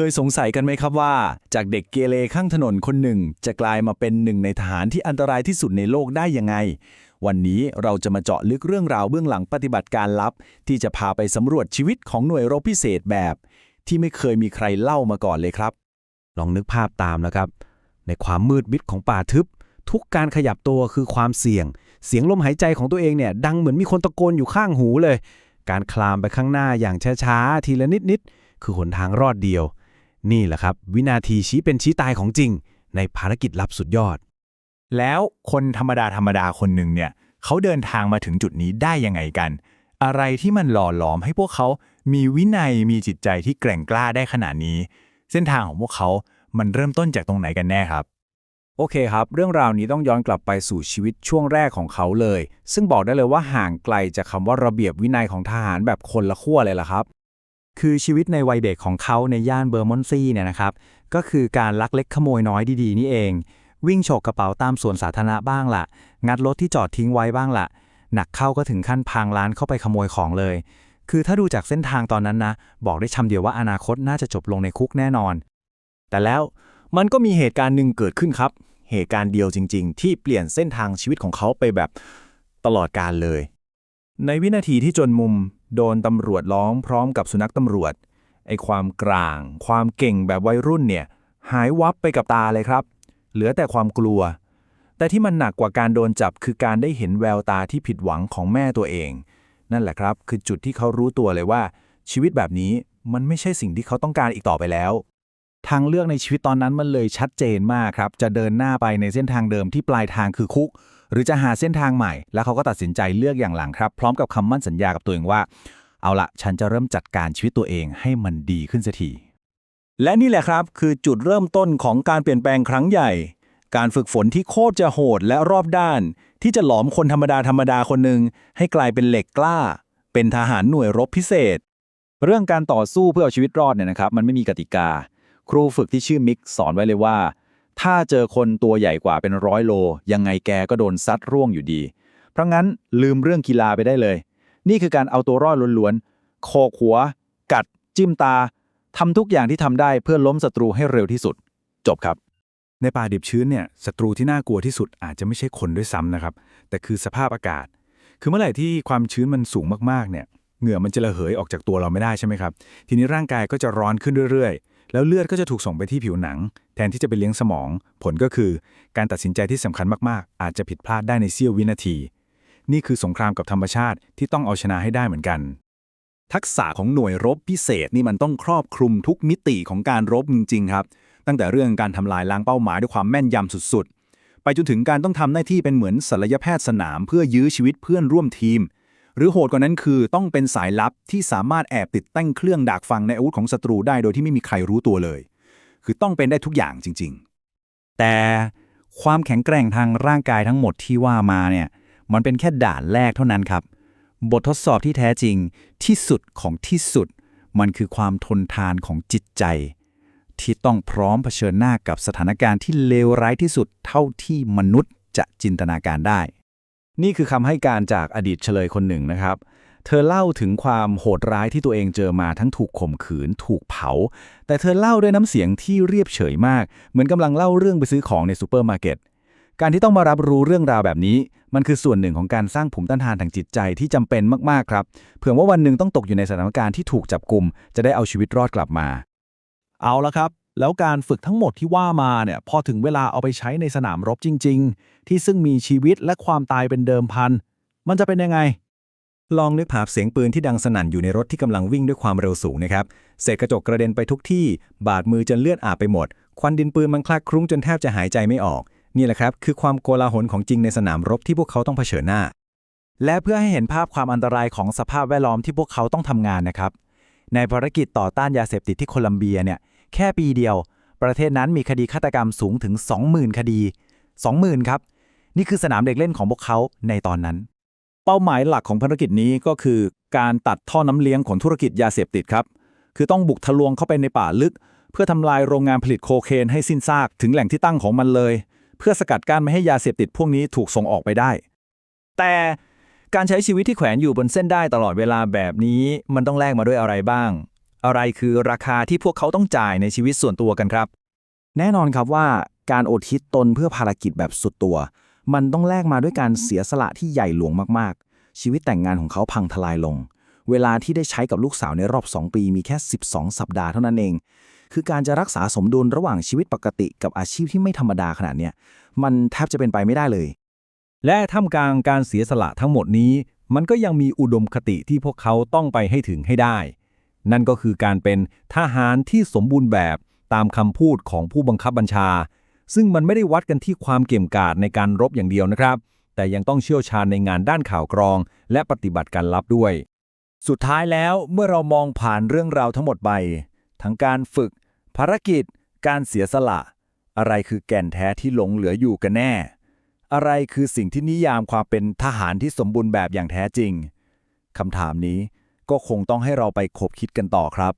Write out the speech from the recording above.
เคยสงสัยกันไหมครับว่า จากเด็กเกเรข้างถนนคนหนึ่ง จะกลายมาเป็นหนึ่งในทหารที่อันตรายที่สุดในโลกได้ยังไง วันนี้เราจะมาเจาะลึกเรื่องราวเบื้องหลังปฏิบัติการลับ ที่จะพาไปสำรวจชีวิตของหน่วยรบพิเศษแบบ ที่ไม่เคยมีใครเล่ามาก่อนเลยครับ ลองนึกภาพตามนะครับ ในความมืดมิดของป่าทึบ ทุกการขยับตัวคือความเสี่ยง เสียงลมหายใจของตัวเองเนี่ยดังเหมือนมีคนตะโกนอยู่ข้างหูเลย การคลามไปข้างหน้าอย่างช้าๆทีละนิดๆคือหนทางรอดเดียว นี่แหละครับ วินาทีชี้เป็นชี้ตายของจริง ในภารกิจลับสุดยอด แล้วคนธรรมดาธรรมดาคนหนึ่งเนี่ยเขาเดินทางมาถึงจุดนี้ได้ยังไงกัน อะไรที่มันหล่อหลอมให้พวกเขามีวินัยมีจิตใจที่แกร่งกล้าได้ขนาดนี้ เส้นทางของพวกเขา มันเริ่มต้นจากตรงไหนกันแน่ครับ โอเคครับ เรื่องราวนี้ต้องย้อนกลับไปสู่ชีวิตช่วงแรกของเขาเลย ซึ่งบอกได้เลยว่าห่างไกลจากคำว่าระเบียบวินัยของทหารแบบคนละขั้วเลยล่ะครับ คือชีวิตในวัยเด็กของเขาในย่านเบอร์มอนซีเนี่ยนะครับ ก็คือการลักเล็กขโมยน้อยดีๆ นี่เอง วิ่งฉกกระเป๋าตามสวนสาธารณะบ้างละงัดรถที่จอดทิ้งไว้บ้างละหนักเข้าก็ถึงขั้นพังร้านเข้าไปขโมยของเลย คือถ้าดูจากเส้นทางตอนนั้นนะ บอกได้ชำเดียวว่าอนาคตน่าจะจบลงในคุกแน่นอน แต่แล้วมันก็มีเหตุการณ์หนึ่งเกิดขึ้นครับ เหตุการณ์เดียวจริง ๆ ที่เปลี่ยนเส้นทางชีวิตของเขาไปแบบตลอดการเลย ในวินาทีที่จนมุม โดนตำรวจล้อมพร้อมกับสุนัขตำรวจ ไอความกลาง ความเก่งแบบวัยรุ่นเนี่ย หายวับไปกับตาเลยครับ เหลือแต่ความกลัว แต่ที่มันหนักกว่าการโดนจับคือการได้เห็นแววตาที่ผิดหวังของแม่ตัวเอง นั่นแหละครับ คือจุดที่เขารู้ตัวเลยว่า ชีวิตแบบนี้มันไม่ใช่สิ่งที่เขาต้องการอีกต่อไปแล้วทางเลือกในชีวิตตอนนั้นมันเลยชัดเจนมากครับ จะเดินหน้าไปในเส้นทางเดิมที่ปลายทางคือคุก หรือจะหาเส้นทางใหม่ แล้วเขาก็ตัดสินใจเลือกอย่างหลังครับ พร้อมกับคำมั่นสัญญากับตัวเองว่า เอาละฉันจะเริ่มจัดการชีวิตตัวเองให้มันดีขึ้นสักทีและนี่แหละครับคือจุดเริ่มต้นของการเปลี่ยนแปลงครั้งใหญ่ การฝึกฝนที่โคตรจะโหดและรอบด้าน ที่จะหลอมคนธรรมดาธรรมดาคนหนึ่งให้กลายเป็นเหล็กกล้า เป็นทหารหน่วยรบพิเศษ เรื่องการต่อสู้เพื่อเอาชีวิตรอดเนี่ยนะครับ มันไม่มีกติกา ครูฝึกที่ชื่อมิกสอนไว้เลยว่า ถ้าเจอคนตัวใหญ่กว่าเป็นร้อยโล ยังไงแกก็โดนซัดร่วงอยู่ดี เพราะงั้นลืมเรื่องกีฬาไปได้เลย นี่คือการเอาตัวรอดล้วนๆโคกหัว กัด จิ้มตาทำทุกอย่างที่ทำได้เพื่อล้มศัตรูให้เร็วที่สุด จบครับ ในป่าดิบชื้นเนี่ยศัตรูที่น่ากลัวที่สุดอาจจะไม่ใช่คนด้วยซ้ำนะครับ แต่คือสภาพอากาศ คือเมื่อไหร่ที่ความชื้นมันสูงมากๆเนี่ยเหงื่อมันจะระเหยออกจากตัวเราไม่ได้ใช่ไหมครับ ทีนี้ร่างกายก็จะร้อนขึ้นเรื่อยๆ แล้วเลือดก็จะถูกส่งไปที่ผิวหนัง แทนที่จะไปเลี้ยงสมอง ผลก็คือการตัดสินใจที่สำคัญมากๆ อาจจะผิดพลาดได้ในเสี้ยววินาที นี่คือสงครามกับธรรมชาติที่ต้องเอาชนะให้ได้เหมือนกัน ทักษะของหน่วยรบพิเศษนี่มันต้องครอบคลุมทุกมิติของการรบจริงๆครับ ตั้งแต่เรื่องการทำลายล้างเป้าหมายด้วยความแม่นยำสุดๆ ไปจนถึงการต้องทำหน้าที่เป็นเหมือนศัลยแพทย์สนาม เพื่อยื้อชีวิตเพื่อนร่วมทีม หรือโหดกว่านั้นคือต้องเป็นสายลับที่สามารถแอบติดตั้งเครื่องดักฟังในอาวุธของศัตรูได้โดยที่ไม่มีใครรู้ตัวเลย คือต้องเป็นได้ทุกอย่างจริง ๆ แต่ความแข็งแกร่งทางร่างกายทั้งหมดที่ว่ามาเนี่ยมันเป็นแค่ด่านแรกเท่านั้นครับ บททดสอบที่แท้จริงที่สุดของที่สุด มันคือความทนทานของจิตใจ ที่ต้องพร้อมเผชิญหน้ากับสถานการณ์ที่เลวร้ายที่สุดเท่าที่มนุษย์จะจินตนาการได้ นี่คือคำให้การจากอดีตเฉลยคนหนึ่งนะครับ เธอเล่าถึงความโหดร้ายที่ตัวเองเจอมาทั้งถูกข่มขืน ถูกเผา แต่เธอเล่าด้วยน้ำเสียงที่เรียบเฉยมาก เหมือนกำลังเล่าเรื่องไปซื้อของในซูเปอร์มาร์เก็ต การที่ต้องมารับรู้เรื่องราวแบบนี้ มันคือส่วนหนึ่งของการสร้างภูมิต้านทานทางจิตใจที่จำเป็นมากๆครับ เผื่อว่าวันหนึ่งต้องตกอยู่ในสถานการณ์ที่ถูกจับกลุ่มจะได้เอาชีวิตรอดกลับมา เอาละครับ แล้วการฝึกทั้งหมดที่ว่ามาเนี่ยพอถึงเวลาเอาไปใช้ในสนามรบจริง ๆ ที่ซึ่งมีชีวิตและความตายเป็นเดิมพัน มันจะเป็นยังไง ลองนึกภาพเสียงปืนที่ดังสนั่นอยู่ในรถที่กำลังวิ่งด้วยความเร็วสูงนะครับเศษกระจกกระเด็นไปทุกที่ บาดมือจนเลือดอาบไปหมด ควันดินปืนมันคลาคลุ้งจนแทบจะหายใจไม่ออก นี่แหละครับ คือความโกลาหลของจริงในสนามรบที่พวกเขาต้องเผชิญหน้า และเพื่อให้เห็นภาพความอันตรายของสภาพแวดล้อมที่พวกเขาต้องทำงานนะครับในภารกิจต่อต้านยาเสพติดที่โคลัมเบียเนี่ย แค่ปีเดียว ประเทศนั้นมีคดีฆาตกรรมสูงถึง 20,000 คดี 20,000 ครับ นี่คือสนามเด็กเล่นของพวกเขาในตอนนั้น เป้าหมายหลักของภารกิจนี้ก็คือการตัดท่อน้ำเลี้ยงของธุรกิจยาเสพติดครับ คือต้องบุกทะลวงเข้าไปในป่าลึก เพื่อทำลายโรงงานผลิตโคเคนให้สิ้นซากถึงแหล่งที่ตั้งของมันเลย เพื่อสกัดกั้นไม่ให้ยาเสพติดพวกนี้ถูกส่งออกไปได้ แต่การใช้ชีวิตที่แขวนอยู่บนเส้นได้ตลอดเวลาแบบนี้ มันต้องแลกมาด้วยอะไรบ้าง อะไรคือราคาที่พวกเขาต้องจ่ายในชีวิตส่วนตัวกันครับ แน่นอนครับว่าการโอทิศตนเพื่อภารกิจแบบสุดตัว มันต้องแลกมาด้วยการเสียสละที่ใหญ่หลวงมากๆ ชีวิตแต่งงานของเขาพังทลายลง เวลาที่ได้ใช้กับลูกสาวในรอบ 2 ปีมีแค่ 12 สัปดาห์เท่านั้นเอง คือการจะรักษาสมดุลระหว่างชีวิตปกติกับอาชีพที่ไม่ธรรมดาขนาดเนี้ยมันแทบจะเป็นไปไม่ได้เลย และท่ามกลางการเสียสละทั้งหมดนี้ มันก็ยังมีอุดมคติที่พวกเขาต้องไปให้ถึงให้ได้ นั่นก็คือการเป็นทหารที่สมบูรณ์แบบตามคำพูดของผู้บังคับบัญชา ซึ่งมันไม่ได้วัดกันที่ความเก่งกาจในการรบอย่างเดียวนะครับ แต่ยังต้องเชี่ยวชาญในงานด้านข่าวกรอง และปฏิบัติการลับด้วย สุดท้ายแล้วเมื่อเรามองผ่านเรื่องราวทั้งหมดไป ทั้งการฝึก ภารกิจ การเสียสละ อะไรคือแก่นแท้ที่หลงเหลืออยู่กันแน่ อะไรคือสิ่งที่นิยามความเป็นทหารที่สมบูรณ์แบบอย่างแท้จริงคำถามนี้ ก็คงต้องให้เราไปคบคิดกันต่อครับ